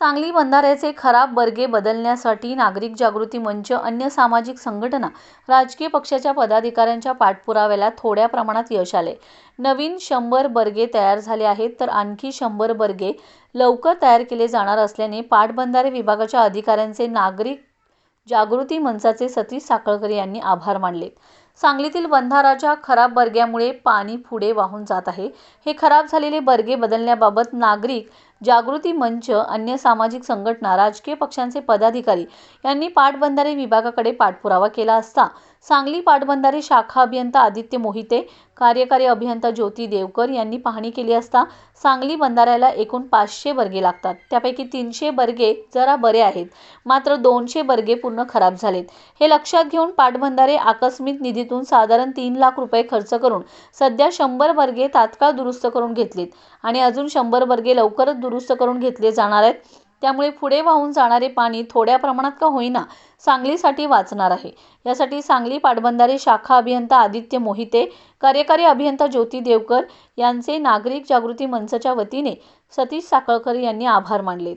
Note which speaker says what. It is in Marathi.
Speaker 1: सांगली बंधाऱ्याचे खराब बर्गे बदलण्यासाठी नागरिक जागृती मंच अन्य सामाजिक संघटना राजकीय पक्षाच्या पदाधिकाऱ्यांच्या पाठपुराव्याला थोड्या प्रमाणात यश आले. नवीन शंभर बर्गे तयार झाले आहेत तर आणखी शंभर बर्गे लवकर तयार केले जाणार असल्याने पाटबंधारे विभागाच्या अधिकाऱ्यांचे नागरिक जागृती मंचाचे सतीश साखळकर यांनी आभार मानले. सांगलीतील बंधाराच्या खराब बर्ग्यामुळे पाणी पुढे वाहून जात आहे. हे खराब झालेले बर्गे बदलण्याबाबत नागरिक जागृती मंच अन्य सामाजिक संघटना राजकीय पक्षांचे पदाधिकारी यांनी पाटबंधारे विभागाकडे पाठपुरावा केला असता सांगली पाटबंधारे शाखा अभियंता आदित्य मोहिते कार्यकारी अभियंता ज्योती देवकर यांनी पाहणी केली असता सांगली बंधाऱ्याला एकूण पाचशे बर्गे लागतात. त्यापैकी तीनशे बर्गे जरा बरे आहेत. मात्र दोनशे बर्गे पूर्ण खराब झालेत. हे लक्षात घेऊन पाटबंधारे आकस्मिक निधीतून साधारण तीन लाख रुपये खर्च करून सध्या शंभर बर्गे तात्काळ दुरुस्त करून घेतलीत आणि अजून शंभर बर्गे लवकरच दुरुस्त करून घेतले जाणार आहेत. त्यामुळे पुढे वाहून जाणारे पाणी थोड्या प्रमाणात का होईना सांगलीसाठी वाचणार आहे. यासाठी सांगली पाटबंधारे शाखा अभियंता आदित्य मोहिते कार्यकारी अभियंता ज्योती देवकर यांचे नागरिक जागृती मंचच्या वतीने सतीश साखळकर यांनी आभार मानलेत